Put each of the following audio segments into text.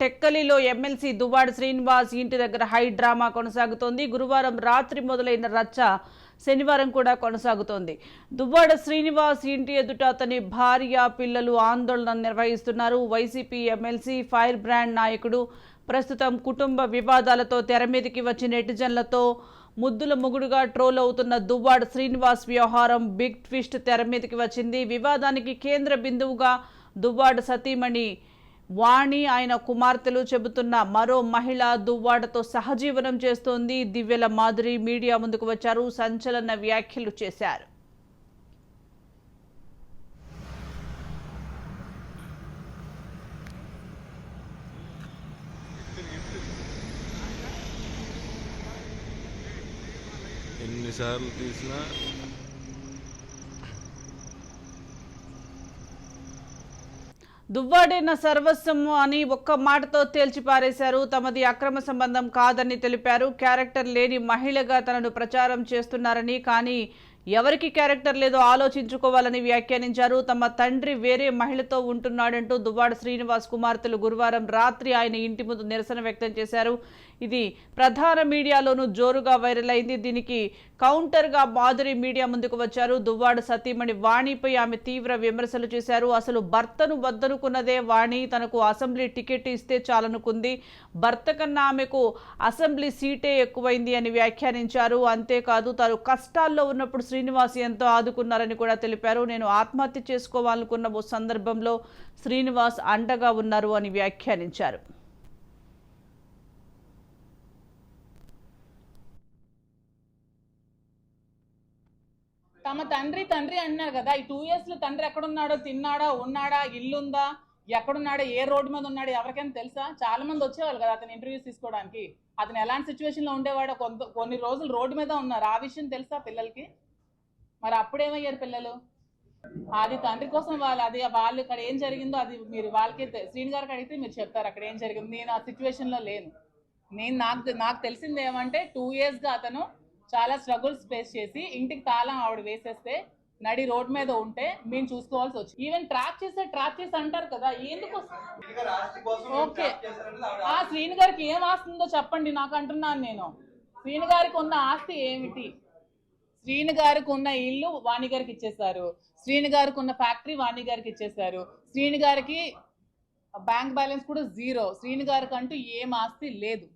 టెక్కలిలో MLC Duvvada Srinivas ఇంటి దగ్గర high drama కొనసాగుతోంది. గురువారం రాత్రి మొదలైన రచ్చ శనివారం కూడా కొనసాగుతోంది. దువ్వాడ శ్రీనివాస్ ఇంటి ఎదుట అతని భార్య పిల్లలు ఆందోళన నిర్వహిస్తున్నారు. వైసీపీ ఎమ్మెల్సీ ఫైర్ బ్రాండ్ నాయకుడు ప్రస్తుతం కుటుంబ వివాదాలతో తెర మీదకి వచ్చి నెటిజన్లతో ముద్దుల ముగుడుగా ట్రోల్ అవుతున్న దువ్వాడ శ్రీనివాస్ వ్యవహారం బిగ్ ట్విస్ట్ తెర మీదకి వచ్చింది. వివాదానికి కేంద్ర బిందువుగా దువ్వాడ సతీమణి వాణి ఆయన కుమార్తెలు చెబుతున్న మరో మహిళ దువ్వాడతో సహజీవనం చేస్తోంది. దివ్యల మాధురి మీడియా ముందుకు వచ్చారు. సంచలన వ్యాఖ్యలు చేశారు. ఎన్నిసార్లు తీసినా దువ్వాడైన సర్వస్వము అని ఒక్క మాటతో తేల్చిపారేశారు తమది అక్రమ సంబంధం కాదని తెలిపారు. క్యారెక్టర్ లేని మహిళగా తనను ప్రచారం చేస్తున్నారని కానీ ఎవరికి క్యారెక్టర్ లేదో ఆలోచించుకోవాలని వ్యాఖ్యానించారు. తమ తండ్రి వేరే మహిళతో ఉంటున్నాడంటూ దువ్వాడ శ్రీనివాస్ కుమార్తెలు గురువారం రాత్రి ఆయన ఇంటి ముందు నిరసన వ్యక్తం చేశారు. ఇది ప్రధాన మీడియాలోనూ జోరుగా వైరల్ అయింది. దీనికి కౌంటర్గా మాధురి మీడియా ముందుకు వచ్చారు. దువ్వాడు సతీమణి వాణిపై ఆమె తీవ్ర విమర్శలు చేశారు. అసలు భర్తను వద్దనుకున్నదే వాణి. తనకు అసెంబ్లీ టికెట్ ఇస్తే చాలనుకుంది. భర్త కన్నా ఆమెకు అసెంబ్లీ సీటే ఎక్కువైంది అని వ్యాఖ్యానించారు. అంతేకాదు తాను కష్టాల్లో ఉన్నప్పుడు శ్రీనివాస్ ఎంతో ఆదుకున్నారని కూడా తెలిపారు. నేను ఆత్మహత్య చేసుకోవాలనుకున్న ఓ సందర్భంలో శ్రీనివాస్ అండగా ఉన్నారు అని వ్యాఖ్యానించారు. తమ తండ్రి తండ్రి అన్నారు కదా ఈ టూ ఇయర్స్లో తండ్రి ఎక్కడున్నాడో తిన్నాడా ఉన్నాడా ఇల్లుందా ఎక్కడున్నాడో ఏ రోడ్డు మీద ఉన్నాడో ఎవరికైనా తెలుసా? చాలా మంది వచ్చేవాళ్ళు కదా అతను ఇంటర్వ్యూస్ తీసుకోవడానికి. అతను ఎలాంటి సిచ్యువేషన్లో ఉండేవాడో కొంత కొన్ని రోజులు రోడ్డు మీద ఉన్నారు. ఆ విషయం తెలుసా పిల్లలకి? మరి అప్పుడేమయ్యారు పిల్లలు? అది తండ్రి కోసం వాళ్ళు అది వాళ్ళు ఇక్కడ ఏం జరిగిందో అది మీరు వాళ్ళకి శ్రీని గారికి అడిగితే మీరు చెప్తారు అక్కడ ఏం జరిగింది. నేను ఆ సిచ్యువేషన్లో లేను. నేను నాకు నాకు తెలిసింది ఏమంటే టూ ఇయర్స్గా అతను చాలా స్ట్రగుల్స్ ఫేస్ చేసి ఇంటికి తాళం ఆవిడ వేసేస్తే నడి రోడ్ మీద ఉంటే మేము చూసుకోవాల్సి వచ్చింది. ఈవెన్ ట్రాప్ చేస్తే ట్రాప్ చేసి అంటారు కదా ఎందుకు ఓకే ఆ శ్రీని గారికి ఏం ఆస్తి ఉందో చెప్పండి నాకు అంటున్నాను నేను. శ్రీని గారికి ఉన్న ఆస్తి ఏమిటి? శ్రీని గారికి ఉన్న ఇల్లు వాణి గారికి ఇచ్చేసారు శ్రీని గారికి ఉన్న ఫ్యాక్టరీ వాణి గారికి ఇచ్చేసారు శ్రీని గారికి బ్యాంక్ బ్యాలెన్స్ కూడా జీరో. శ్రీని గారికి అంటూ ఏం ఆస్తి లేదు.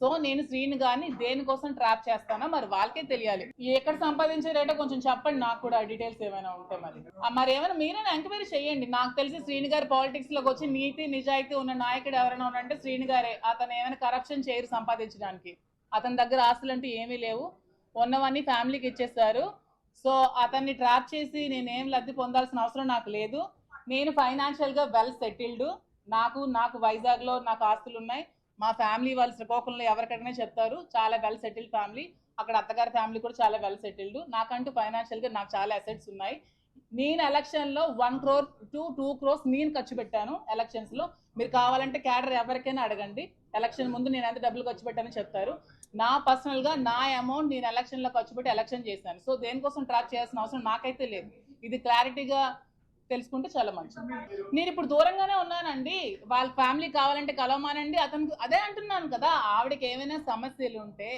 సో నేను శ్రీని గారిని దేనికోసం ట్రాప్ చేస్తానో మరి వాళ్ళకే తెలియాలి. ఎక్కడ సంపాదించే రేటో కొంచెం చెప్పండి నాకు కూడా డీటెయిల్స్ ఏమైనా ఉంటే మరి. మరి ఏమైనా మీరైనా ఎంక్వైరీ చేయండి. నాకు తెలిసి శ్రీని గారి పాలిటిక్స్లోకి వచ్చి నీతి నిజాయితీ ఉన్న నాయకుడు ఎవరైనా ఉన్నారంటే శ్రీని గారే. అతను ఏమైనా కరప్షన్ చేయరు సంపాదించడానికి. అతని దగ్గర ఆస్తులు అంటూ ఏమీ లేవు. ఉన్నవన్నీ ఫ్యామిలీకి ఇచ్చేస్తారు. సో అతన్ని ట్రాప్ చేసి నేనేం లబ్ధి పొందాల్సిన అవసరం నాకు లేదు. నేను ఫైనాన్షియల్గా వెల్ సెటిల్డ్ నాకు నాకు వైజాగ్లో నాకు ఆస్తులు ఉన్నాయి. మా ఫ్యామిలీ వాళ్ళు శ్రీకాకుళంలో ఎవరికైనా చెప్తారు చాలా వెల్ సెటిల్డ్ ఫ్యామిలీ అక్కడ అత్తగారి ఫ్యామిలీ కూడా చాలా వెల్ సెటిల్డ్ నాకంటూ ఫైనాన్షియల్గా నాకు చాలా అసెట్స్ ఉన్నాయి. నేను ఎలక్షన్లో one crore two two crores నేను ఖర్చు పెట్టాను ఎలక్షన్స్లో మీరు కావాలంటే క్యాడర్ ఎవరికైనా అడగండి. ఎలక్షన్ ముందు నేను ఎంత డబ్బులు ఖర్చు పెట్టానో చెప్తారు. నా పర్సనల్గా నా అమౌంట్ నేను ఎలక్షన్లో ఖర్చు పెట్టి ఎలక్షన్ చేశాను. సో దేనికోసం ట్రాక్ చేయాల్సిన అవసరం నాకైతే లేదు. ఇది క్లారిటీగా తెలుసుకుంటే చాలా మంచిది. నేను ఇప్పుడు దూరంగానే ఉన్నానండి. వాళ్ళ ఫ్యామిలీ కావాలంటే కలవమానండి. అతనికి అదే అంటున్నాను కదా ఆవిడకి ఏమైనా సమస్యలు ఉంటే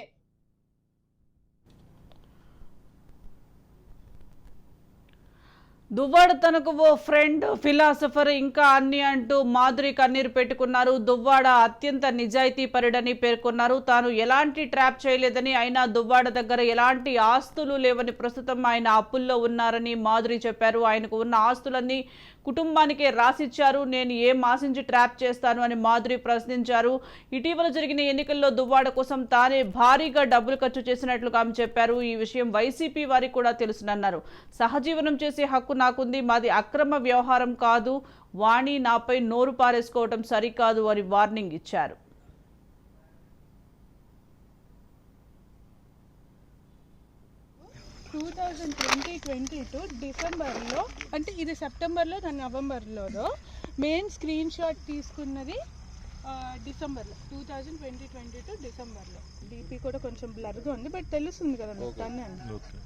దువ్వాడ తనకు ఓ ఫ్రెండ్ ఫిలాసఫర్ ఇంకా అన్ని అంటూ మాధురి కన్నీరు పెట్టుకున్నారు. దువ్వాడ అత్యంత నిజాయితీ పరుడని పేర్కొన్నారు. తాను ఎలాంటి ట్రాప్ చేయలేదని అయినా దువ్వాడ దగ్గర ఎలాంటి ఆస్తులు లేవని ప్రస్తుతం ఆయన అప్పుల్లో ఉన్నారని మాధురి చెప్పారు. ఆయనకు ఉన్న ఆస్తులన్నీ కుటుంబానికే రాసిచ్చారు నేను ఏం ఆశించి ట్రాప్ చేస్తాను అని మాధురి ప్రశ్నించారు. ఇటీవల జరిగిన ఎన్నికల్లో దువ్వాడ కోసం తానే భారీగా డబ్బులు ఖర్చు చేసినట్లుగా ఆమె చెప్పారు. ఈ విషయం వైసీపీ వారికి కూడా తెలుసునన్నారు. సహజీవనం చేసే హక్కు నాకుంది మాది అక్రమ వ్యవహారం కాదు. వాణి నాపై నోరు పారేసుకోవటం సరికాదు అని వార్నింగ్ ఇచ్చారు. Two thousand twenty twenty two డిసెంబర్లో అంటే ఇది సెప్టెంబర్లో నవంబర్లోనో మెయిన్ స్క్రీన్ షాట్ తీసుకున్నది డిసెంబర్లో two thousand twenty twenty two డిసెంబర్లో డీపీ కూడా కొంచెం బ్లర్గా ఉంది బట్ తెలుస్తుంది కదా మీకు తనే ఓకే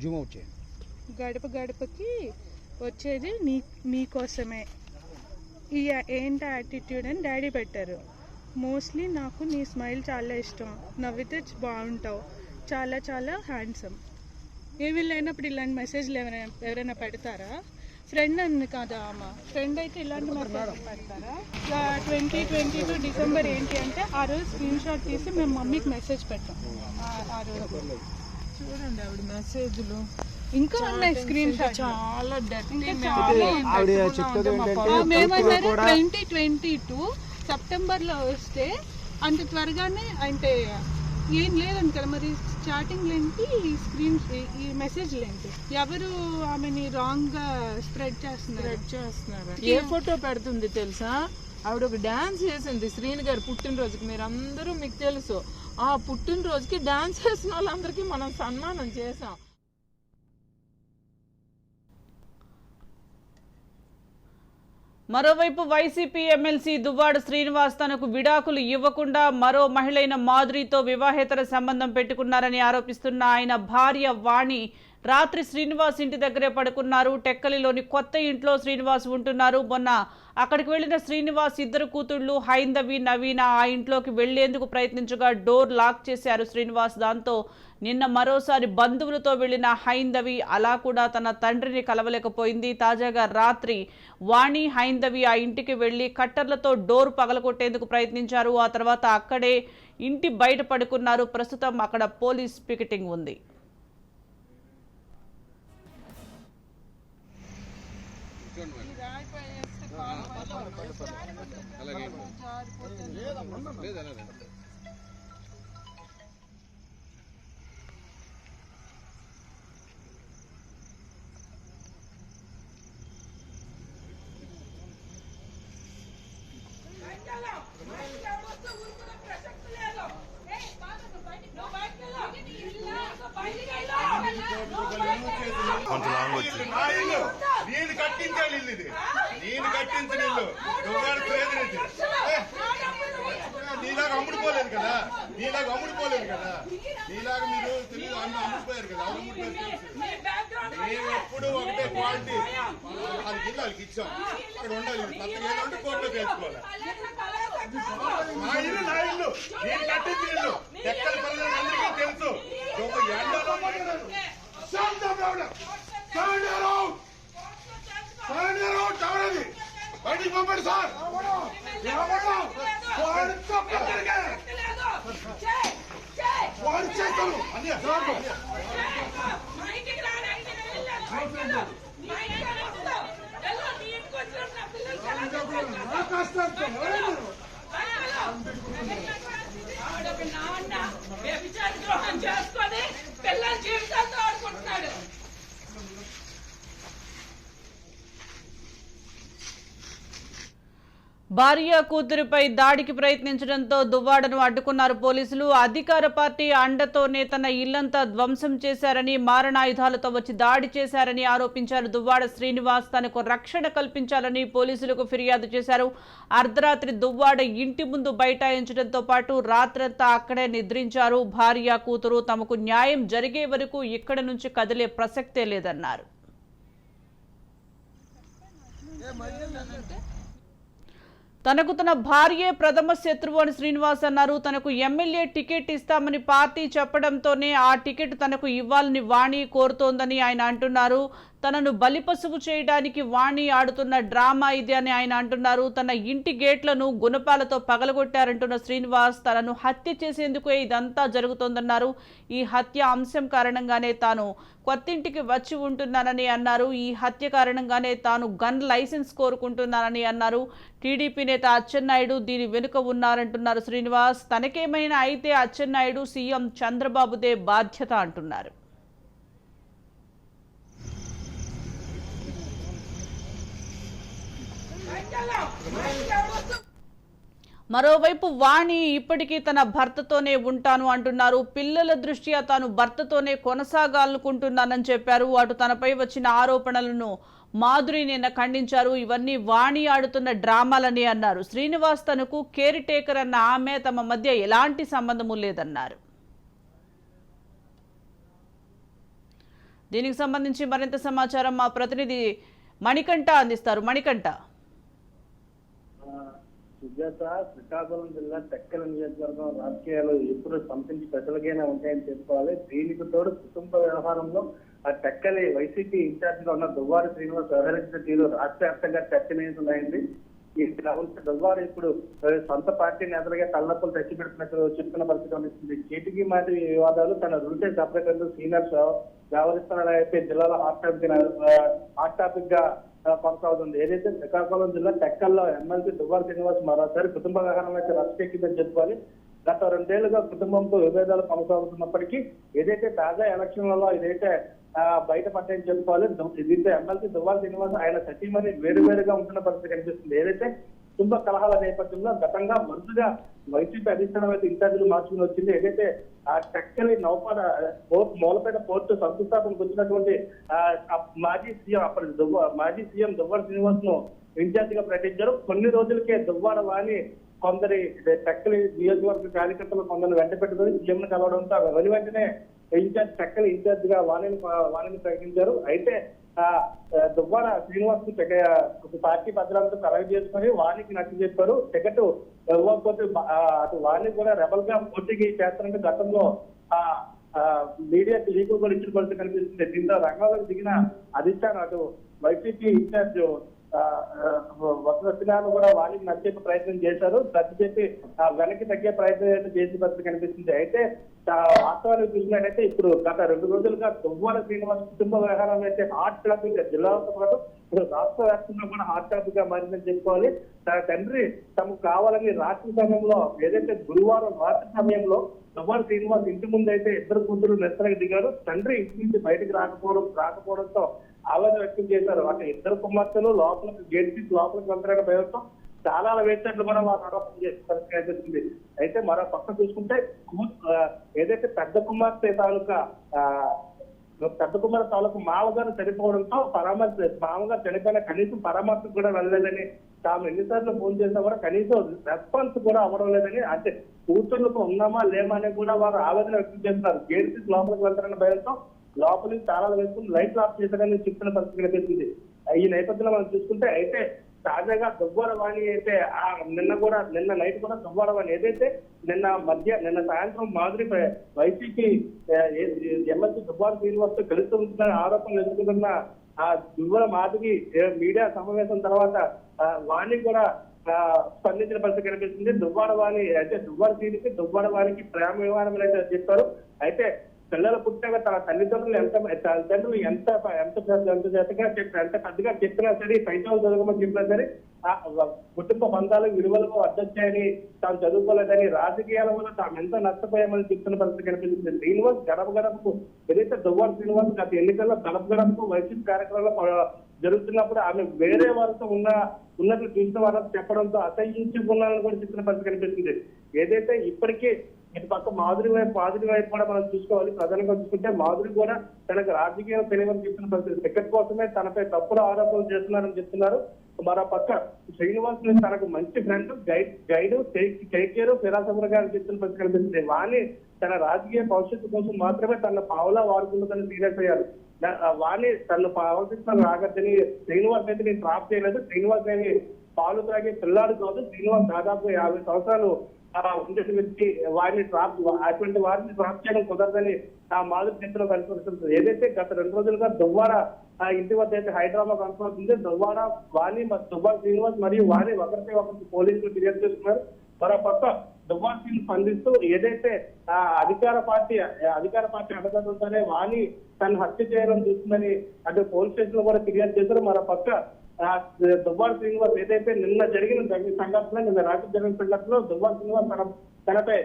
జూమ్ అవుట్ చేయండి. గడప గడపకి వచ్చేది నీ మీకోసమే ఈ ఏంటి యాటిట్యూడ్ అని డాడీ పెట్టారు. మోస్ట్లీ నాకు నీ స్మైల్ చాలా ఇష్టం. నవ్వితే బాగుంటావు. చాలా చాలా హ్యాండ్సమ్ ఏమీ లేనప్పుడు ఇలాంటి మెసేజ్లు ఎవరైనా ఎవరైనా పెడతారా? ఫ్రెండ్ అని కదా ఆమె? ఫ్రెండ్ అయితే ఇలాంటి మెసేజ్ పెడతారా? ట్వంటీ ట్వంటీ టూ డిసెంబర్ ఏంటి అంటే ఆ రోజు స్క్రీన్ షాట్ తీసి మేము మమ్మీకి మెసేజ్ పెట్టాం. ఆ- ఆ రోజు. చూడండి ఆవిడ మెసేజ్లు ఇంకా ఉన్నాయి స్క్రీన్ షాట్ చాలా మేమన్నారు ట్వంటీ ట్వంటీ టూ సెప్టెంబర్లో వస్తే అంత త్వరగానే అంటే ఏం లేదంట కదా మరి చాటింగ్ ఏంటి ఈ స్క్రీన్ ఈ మెసేజ్ ఏంటి ఎవరు ఆమెని రాంగ్గా స్ప్రెడ్ చేస్తున్నారు? స్ప్రెడ్ చేస్తున్నారు. ఏ ఫోటో పెడుతుంది తెలుసా? ఆవిడ ఒక డాన్స్ చేసింది శ్రీని గారు పుట్టినరోజుకి. మీరు అందరూ మీకు తెలుసు ఆ పుట్టినరోజుకి డాన్స్ చేసిన వాళ్ళందరికీ మనం సన్మానం చేసాం మరోవైపు వైసీపీ ఎమ్మెల్సీ దువ్వాడ శ్రీనివాస్ తనకు విడాకులు ఇవ్వకుండా మరో మహిళైన మాధురితో వివాహేతర సంబంధం పెట్టుకున్నారని ఆరోపిస్తున్న ఆయన భార్య వాణి రాత్రి శ్రీనివాస్ ఇంటి దగ్గరే పడుకున్నారు. టెక్కలిలోని కొత్త ఇంట్లో శ్రీనివాస్ ఉంటున్నారు. మొన్న అక్కడికి వెళ్ళిన శ్రీనివాస్ ఇద్దరు కూతుళ్ళు హైందవి నవీన ఆ ఇంట్లోకి వెళ్ళేందుకు ప్రయత్నించగా డోర్ లాక్ చేశారు శ్రీనివాస్. దాంతో నిన్న మరోసారి బంధువులతో వెళ్ళిన హైందవి అలా కూడా తన తండ్రిని కలవలేకపోయింది. తాజాగా రాత్రి వాణి హైందవి ఆ ఇంటికి వెళ్ళి కట్టర్లతో డోర్ పగలగొట్టేందుకు ప్రయత్నించారు. ఆ తర్వాత అక్కడే ఇంటి బయట పడుకున్నారు. ప్రస్తుతం అక్కడ పోలీస్ పికెటింగ్ ఉంది. కొంచెం లాంగ్ నేను కట్టించాలి ఇల్లు ఇది. నేను కట్టించిన ఇల్లు. నువ్వు నీలాగా అమ్ముడుపోలేదు కదా. నీలాగా అమ్ముడుపోలేదు కదా. నీలాగా మీరు తెలియదు అమ్ము అమ్ముడుపోయారు కదా. అమ్ముడుపోయారు. మేము ఎప్పుడు ఒకటే క్వాలిటీ. వాళ్ళకి ఇల్లు వాళ్ళకి ఇచ్చాం. అక్కడ ఉండాలి. పక్కన ఏదంటే కోర్టులో తెలుసుకోవాలి నా ఇల్లు నా ఇల్లు. నేను కట్టించిన ఇల్లు. ఎక్కడ పిల్లలందరికీ తెలుసు. ఒక ఎండలో బయటికి పంపండి సార్. వాడు చేస్తాను అదే చేసుకొని పిల్లల భార్య కూతురిపై దాడికి ప్రయత్నించడంతో దువ్వాడను అడ్డుకున్నారు పోలీసులు. అధికార పార్టీ అండతోనే తన ఇల్లంతా ధ్వంసం చేశారని మారణాయుధాలతో వచ్చి దాడి చేశారని ఆరోపించారు. దువ్వాడ శ్రీనివాస్ తనకు రక్షణ కల్పించాలని పోలీసులకు ఫిర్యాదు చేశారు. అర్ధరాత్రి దువ్వాడ ఇంటి ముందు బైఠాయించడంతో పాటు రాత్రంతా అక్కడే నిద్రించారు. భార్య కూతురు తమకు న్యాయం జరిగే వరకు ఇక్కడ నుంచి కదిలే ప్రసక్తే లేదన్నారు. తనకు తన భార్యే ప్రథమ శత్రువు అని శ్రీనివాస్ అన్నారు. తనకు ఎమ్మెల్యే టికెట్ ఇస్తామని పార్టీ చెప్పడంతోనే ఆ టికెట్ తనకు ఇవ్వాలని వాణి కోరుతోందని ఆయన అంటున్నారు. తనను బలిపశువు చేయడానికి వాణి ఆడుతున్న డ్రామా ఇది అని ఆయన అంటున్నారు. తన ఇంటి గేట్లను గుణపాలతో పగలగొట్టారంటున్న శ్రీనివాస్ తనను హత్య చేసేందుకే ఇదంతా జరుగుతోందన్నారు. ఈ హత్య అంశం కారణంగానే తాను కొత్తింటికి వచ్చి ఉంటున్నానని అన్నారు. ఈ హత్య కారణంగానే తాను గన్ లైసెన్స్ కోరుకుంటున్నానని అన్నారు. టీడీపీ నేత అచ్చెన్నాయుడు దీని వెనుక ఉన్నారంటున్నారు శ్రీనివాస్. తనకేమైనా అయితే అచ్చెన్నాయుడు సీఎం చంద్రబాబుదే బాధ్యత అంటున్నారు. మరోవైపు వాణి ఇప్పటికీ తన భర్తతోనే ఉంటాను అంటున్నారు. పిల్లల దృష్ట్యా తాను భర్తతోనే కొనసాగాలనుకుంటున్నానని చెప్పారు. అటు తనపై వచ్చిన ఆరోపణలను మాధురి నిన్న ఖండించారు. ఇవన్నీ వాణి ఆడుతున్న డ్రామాలని అన్నారు. శ్రీనివాస్ తనకు కేర్ టేకర్ అన్న ఆమె తమ మధ్య ఎలాంటి సంబంధము లేదన్నారు. దీనికి సంబంధించి మరింత సమాచారం మా ప్రతినిధి మణికంఠ అందిస్తారు. మణికంఠ. సుజాత శ్రీకాకుళం జిల్లా టెక్కల నియోజకవర్గం రాజకీయాలు ఎప్పుడు సంథింగ్ స్పెషల్ గానే ఉంటాయని చెప్పుకోవాలి. దీనికి తోడు కుటుంబ వ్యవహారంలో ఆ టెక్కలి వైసీపీ ఇన్ఛార్జ్గా ఉన్న దువ్వారి శ్రీనివాస్ వ్యవహరించిన తీరు రాష్ట్ర వ్యాప్తంగా చర్చనీయమైంది ఈ గ్రౌండ్ దువ్వారు ఇప్పుడు సొంత పార్టీ నేతలుగా తలనొప్పులు తెచ్చిపెడుతున్నట్టు చెప్తున్న పరిస్థితి కనిపిస్తుంది. చేతికి మాటి వివాదాలు తన రుంటే సపరేటర్ సీనియర్స్ వ్యవహరిస్తున్నారైతే జిల్లాలో హాట్ టాపిక్ హాట్ టాపిక్గా కొనసాగుతుంది. ఏదైతే శ్రీకాకుళం జిల్లా టెక్కల్లో ఎమ్మెల్సీ దువ్వారి శ్రీనివాస్ మరోసారి కుటుంబ వ్యవహారం అయితే రచ్చకెక్కిందని చెప్పుకోవాలి. గత రెండేళ్ళుగా కుటుంబంతో విభేదాలు కొనసాగుతున్నప్పటికీ ఏదైతే తాజా ఎలక్షన్లలో ఇదైతే బయటపడ్డాయని చెప్పుకోవాలి. దీంతో ఎమ్మెల్సీ దువ్వారి శ్రీనివాస్ ఆయన సతీమణి వేరువేరుగా ఉంటున్న పరిస్థితి కనిపిస్తుంది. ఏదైతే కుటుంబ కలహాల నేపథ్యంలో గతంగా వరుసగా వైసీపీ అధిష్టానం అయితే ఇన్ఛార్జీలు మార్చుకుని వచ్చింది. ఏదైతే ఆ చక్కని నౌపడ పోర్ట్ మూలపేట పోర్టు శంకుస్థాపనకు వచ్చినటువంటి ఆ, మాజీ సీఎం అప్పటి దువ్వ మాజీ సీఎం దువ్వాడ శ్రీనివాస్ను ఇన్ఛార్జ్గా ప్రకటించారు. కొన్ని రోజులకే దువ్వాడ వాణి కొందరి చక్కని నియోజకవర్గ కార్యకర్తలు కొందరు వెంట పెట్టుకుని సీఎం కలవడంతో వెను వెంటనే ఇన్ఛార్జ్ చక్కని ఇన్ఛార్జ్గా వాణిని వాణిని ప్రకటించారు. అయితే దువ్వాడ శ్రీనివాస్కు పార్టీ భద్రతతో కలెక్ట్ చేసుకుని వాణికి నచ్చ చెప్పారు. టికెట్ ఇవ్వకపోతే అటు వాణి కూడా రెబల్గా పోటీకి చేస్తారంటే గతంలో ఆ మీడియా మీడియాకి లీకులు కూడా ఇచ్చిన పరిస్థితి కనిపిస్తుంది. దీంతో రంగంలోకి దిగిన అధిష్టానం అటు వైసీపీ ఇన్ఛార్జ్ ఆ, కూడా వాళ్ళకి నచ్చే ప్రయత్నం చేశారు. నచ్చి చెప్పి ఆ, వెనక్కి తగ్గే ప్రయత్నం అయితే చేసిన పరిస్థితి కనిపిస్తుంది. అయితే వాస్తవానికి చూసినట్టయితే ఇప్పుడు గత రెండు రోజులుగా దువ్వాల శ్రీనివాస్ కుటుంబ వ్యవహారం అయితే హాట్ టాపిక్ జిల్లాతో పాటు ఇప్పుడు రాష్ట్ర వ్యాప్తంగా కూడా హాట్ టాపిక్గా మారిందని చెప్పుకోవాలి. తన తండ్రి తమకు కావాలని రాత్రి సమయంలో ఏదైతే గురువారం రాత్రి సమయంలో దువ్వాల శ్రీనివాస్ ఇంటి ముందు అయితే ఇద్దరు కూతురు నిరసనకు దిగారు. తండ్రి ఇంటి నుంచి బయటకు రాకపోవడం రాకపోవడంతో ఆలోచన వ్యక్తం చేశారు. అంటే ఇద్దరు కుమార్తెలు లోపలికి గేట్ తీసి లోపలికి వెళ్తారనే భయంతో చాలా వేసినట్లు కూడా వారు ఆరోపణ చేసే పరిస్థితి కనిపిస్తుంది. అయితే మరో పక్క చూసుకుంటే ఏదైతే పెద్ద కుమార్తె తాలూకా పెద్ద కుమార్ తాలూకు మామగారు చనిపోవడంతో పరామర్శ మామగారు చనిపోయిన కనీసం పరామర్శకు కూడా వెళ్ళలేదని తాము ఎన్నిసార్లు ఫోన్ చేసినా కూడా కనీసం రెస్పాన్స్ కూడా అవ్వడం లేదని అంటే కూతుర్లకు ఉన్నామా లేమా అని కూడా వారు ఆవేదన వ్యక్తం చేస్తున్నారు. గేట్ లోపలికి వెళ్తారన్న భయంతో లోపలి తాళాలు వేసుకుని లైట్లు ఆఫ్ చేశారని చెప్తున్న పరిస్థితి కనిపిస్తుంది. ఈ నేపథ్యంలో మనం చూసుకుంటే అయితే తాజాగా దువ్వాడ వాణి అయితే ఆ నిన్న కూడా నిన్న నైట్ కూడా దువ్వాడ వాణి ఏదైతే నిన్న మధ్య నిన్న సాయంత్రం మాదిరి వైసీపీ ఎమ్మెల్సీ దువ్వాడ శ్రీనివాస్తో కలిసి ఉంటున్న ఆరోపణలు ఎదుర్కొంటున్న ఆ దువ్వర మాదిరి మీడియా సమావేశం తర్వాత వాణి కూడా స్పందించిన పరిస్థితి కనిపిస్తుంది. దువ్వాడ వాణి అయితే దువ్వాడ శ్రీనికి దువ్వాడవానికి ప్రేమ వివాహం అయితే చెప్పారు. అయితే పిల్లలు పుట్టాక తన తల్లిదండ్రులు ఎంత తల్లిదండ్రులు ఎంత ఎంత ఎంత చేతగా చెప్పి ఎంత పెద్దగా చెప్పినా సరే పైసలు చదవమని చెప్పినా సరే ఆ కుటుంబ బంధాలు విలువలకు అడ్డొచ్చాయని తాను చదువుకోలేదని రాజకీయాల వల్ల తాము ఎంత నష్టపోయామని చెప్తున్న పరిస్థితి కనిపించింది శ్రీనివాస్ గడప గడపకు ఏదైతే దువ్వారు శ్రీనివాస్ గత ఎన్నికల్లో గడప గడపకు వైసీపీ కార్యక్రమాలు జరుగుతున్నప్పుడు ఆమె వేరే వారితో ఉన్న ఉన్నట్లు చూసిన వారితో చెప్పడంతో అసహించుకున్నారని కూడా చెప్పిన పరిస్థితి కనిపిస్తుంది. ఏదైతే ఇప్పటికే ఇటు పక్క మాధురి వైపు మాధురి వైపు కూడా మనం చూసుకోవాలి. ప్రధానంగా చూసుకుంటే మాధురి కూడా తనకు రాజకీయం తెలియని చెప్తున్న పరిస్థితి. టికెట్ కోసమే తనపై తప్పుడు ఆరోపణలు చేస్తున్నారని చెప్తున్నారు. మరో పక్క శ్రీనివాస్ తనకు మంచి ఫ్రెండ్ గైడ్ గైడ్ కేకేరు ఫిరాసముల గారు చెప్తున్న పరిస్థితి కనిపిస్తుంది. వాణి తన రాజకీయ భవిష్యత్తు కోసం మాత్రమే తన పావులా వాడుకుంటుందని సీరియస్ అయ్యారు. వాణి తను ఆలోచిస్తున్న రాగద్దని శ్రీనివాస్ అయితే నేను ట్రాప్ చేయలేదు. శ్రీనివాస్ అని పాలు త్రాగే పిల్లాడు కాదు. శ్రీనివాస్ దాదాపు యాభై సంవత్సరాలు ఆ, వ్యక్తి వారిని ట్రాప్ అటువంటి వారిని ట్రాప్ చేయడం కుదరదని ఆ మాధురి చేతిలో కనిపిస్తుంది. ఏదైతే గత రెండు రోజులుగా దువ్వారా ఇంటి వద్ద అయితే హైదరాబాద్ కనపడుతుంది దువ్వారా వాణి మ- శ్రీనివాస్ మరియు వాణి ఒకరిపై ఒకరికి పోలీసులు ఫిర్యాదు చేస్తున్నారు. మరో పక్క దువ్వాడ సింగ్ స్పందిస్తూ ఏదైతే ఆ అధికార పార్టీ అధికార పార్టీ అండదండలతోనే వాణి తను హత్య చేయడం చూస్తుందని అటు పోలీస్ స్టేషన్లో కూడా ఫిర్యాదు చేశారు. మరో పక్క ఆ, శ్రీనివాస్ ఏదైతే నిన్న జరిగిన సంఘటన నిన్న రాత్రి జరిగిన సంఘటనలో దువ్వాడ శ్రీనివాస్ తన తనపై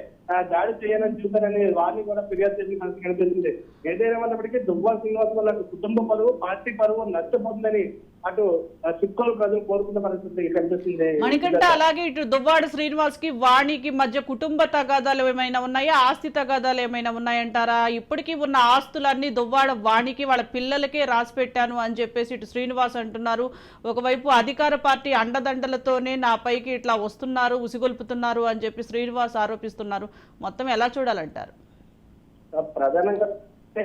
దాడి చేయాలని చూశారని వారిని కూడా ఫిర్యాదు చేసిన మనకు కనిపిస్తుంది ఏదైనప్పటికీ దువ్వాడ శ్రీనివాస్ వల్ల కుటుంబ పరువు పార్టీ పరువు నష్టపోతుందని అటు ఆ, చిక్కోలు ప్రజలు కోరుకున్న పరిస్థితి కనిపిస్తుంది. మణికంట అలాగే ఇటు దువ్వాడ శ్రీనివాస్కి వాణికి మధ్య కుటుంబ తగాదాలు ఏమైనా ఉన్నాయా? ఆస్తి తగాదాలు ఏమైనా ఉన్నాయంటారా? ఇప్పటికీ ఉన్న ఆస్తులన్నీ దువ్వాడ వాణికి వాళ్ళ పిల్లలకే రాసి పెట్టాను అని చెప్పేసి ఇటు శ్రీనివాస్ అంటున్నారు. ఒకవైపు అధికార పార్టీ అండదండలతోనే నా పైకి ఇట్లా వస్తున్నారు ఉసిగొల్పుతున్నారు అని చెప్పి శ్రీనివాస్ ఆరోపిస్తున్నారు. మొత్తం ఎలా చూడాలంటారు? ప్రధానంగా అంటే,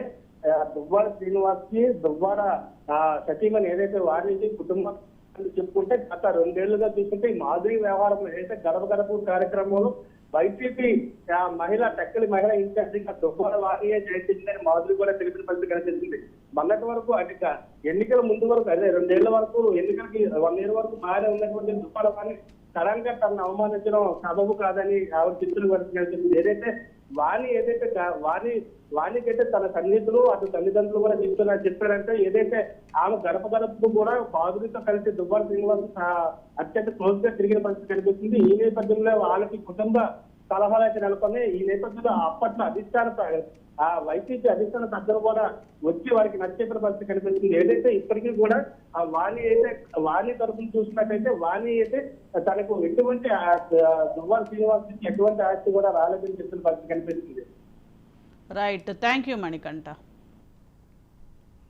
దువ్వాడ శ్రీనివాస్కి దువ్వాడ ఆ, సతీమణి ఏదైతే వారించి కుటుంబం అని చెప్పుకుంటే గత రెండేళ్ళుగా చూసుకుంటే ఈ మాధురి వ్యవహారం ఏదైతే గడప గడప కార్యక్రమంలో వైసీపీ ఆ, మహిళ టెక్కలి మహిళ ఇన్ఛార్జిగా దుబ్బాల వారియే జయించిందని మాధురి కూడా తెలిపిన పరిస్థితి కనిపిస్తుంది మొన్నటి వరకు అటు ఎన్నికల ముందు వరకు అదే రెండేళ్ళ వరకు ఎన్నికలకి వన్ ఇయర్ వరకు బాగానే ఉన్నటువంటి దుబ్బాల వారిని సడన్గా తనను అవమానించడం సబబు కాదని ఆవిడ చిత్రులు పరిస్థితి ఏదైతే వాణి ఏదైతే గా- వాణి వాణికైతే తన సన్నిహితులు అటు తల్లిదండ్రులు కూడా చెప్తున్నా చెప్పారంటే ఏదైతే ఆమె గడప గడపకు కూడా బాధుడితో కలిసి దుబ్బాల శ్రీనివాస్ అత్యంత క్లోజ్గా తిరిగిన పరిస్థితి కనిపిస్తుంది. ఈ నేపథ్యంలో వాళ్ళకి కుటుంబ సలహాలు అయితే నెలకొని ఈ నేపథ్యంలో అప్పట్లో అధిష్టాన ఆ వైసీపీ అధిష్టాన దగ్గర కూడా వచ్చి వారికి నచ్చేసిన పరిస్థితి కనిపించింది. ఏదైతే ఇప్పటికీ కూడా ఆ వాణి అయితే వాణి తరఫున చూసినట్టయితే వాణి అయితే తనకు ఎటువంటి దువ్వాల శ్రీనివాస్ నుంచి ఎటువంటి ఆస్తి కూడా రాలేదని చెప్పిన పరిస్థితి కనిపిస్తుంది. Right thank you Manikanta